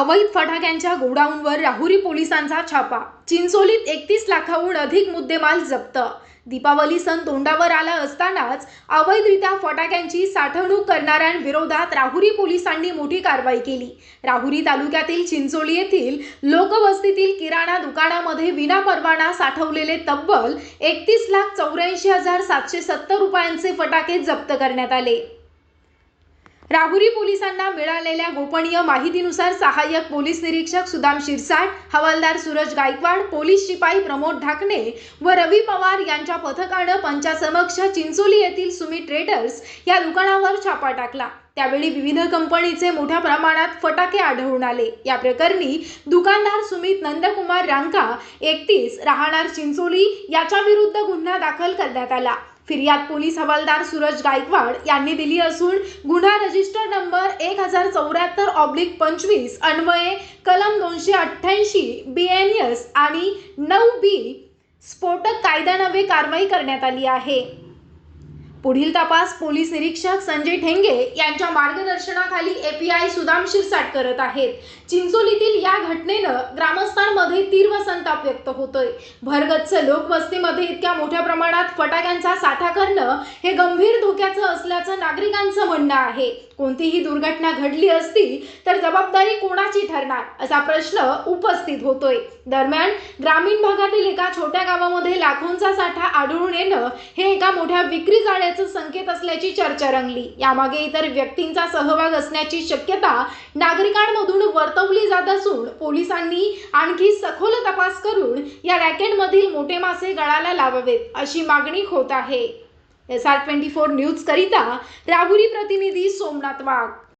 अवैध फटाक्यांच्या गोडाऊनवर राहुरी पोलिसांचा छापा. चिंचोलीत एकतीस लाखाहून अधिक मुद्देमाल जप्त. दीपावली सण तोंडावर आला असतानाच अवैधरित्या फटाक्यांची साठवणूक करणाऱ्यांविरोधात राहुरी पोलिसांनी मोठी कारवाई केली. राहुरी तालुक्यातील चिंचोली येथील लोकवस्तीतील किराणा दुकानामध्ये विनापरवाना साठवलेले तब्बल एकतीस लाख चौऱ्याऐंशी हजार सातशे सत्तर रुपयांचे फटाके जप्त करण्यात आले. राहुरी पोलिसांना मिळालेल्या गोपनीय माहितीनुसार सहाय्यक पोलीस निरीक्षक सुदाम शिरसाट हवालदार सूरज गायकवाड पोलीस शिपाई प्रमोद ढाकणे व रवी पवार यांच्या पथकानं पंचासमक्ष चिंचोली येथील सुमी ट्रेडर्स या दुकानावर छापा टाकला. त्यावेळी विविध कंपनीचे मोठ्या प्रमाणात फटाके आढळून आले. या प्रकरणी दुकानदार सुमित नंदकुमार रांका एकतीस राहणार चिंचोली याच्या विरुद्ध गुन्हा दाखल करण्यात आला. फिर्याद पोलीस हवालदार सूरज गायकवाड यांनी दिली असून गुन्हा रजिस्टर नंबर एक हजार चौऱ्याहत्तर ऑब्लिक पंचवीस अन्वये कलम दोनशे अठ्ठ्याऐंशी बी एन एस आणि नऊ बी स्फोटक कायद्यानवे कारवाई करण्यात आली आहे. पुढील तपास पोलीस निरीक्षक संजय ठेंगे यांच्या मार्गदर्शनाखाली एपीआय सुदाम शिरसाट करत आहेत. चिंचोलीतील या घटनेनं ग्रामस्थांमध्ये तीव्र संताप व्यक्त होतोय. भरगच्च लोकवस्तीमध्ये इतक्या मोठ्या प्रमाणात फटाक्यांचा साठा करणं हे गंभीर धोक्याचं असल्याचं नागरिकांचं म्हणणं आहे. कोणतीही दुर्घटना घडली असती तर जबाबदारी कोणाची ठरणार? असा प्रश्न उपस्थित होतोय. दरम्यान ग्रामीण भागातील एका छोट्या गावामध्ये लाखोंचा साठा आढळून येणं हे एका मोठ्या विक्री जाळ्याचं संकेत असल्याची चर्चा रंगली. यामागे इतर व्यक्तींचा सहभाग असण्याची शक्यता नागरिकांमधून वर्तवली जात असून पोलिसांनी आणखी सखोल तपास करून या रॅकेटमधील मोठे मासे गळाला लावावेत अशी मागणी होत आहे. S R twenty four news करिता राहुरी प्रतिनिधी सोमनाथ वाघ.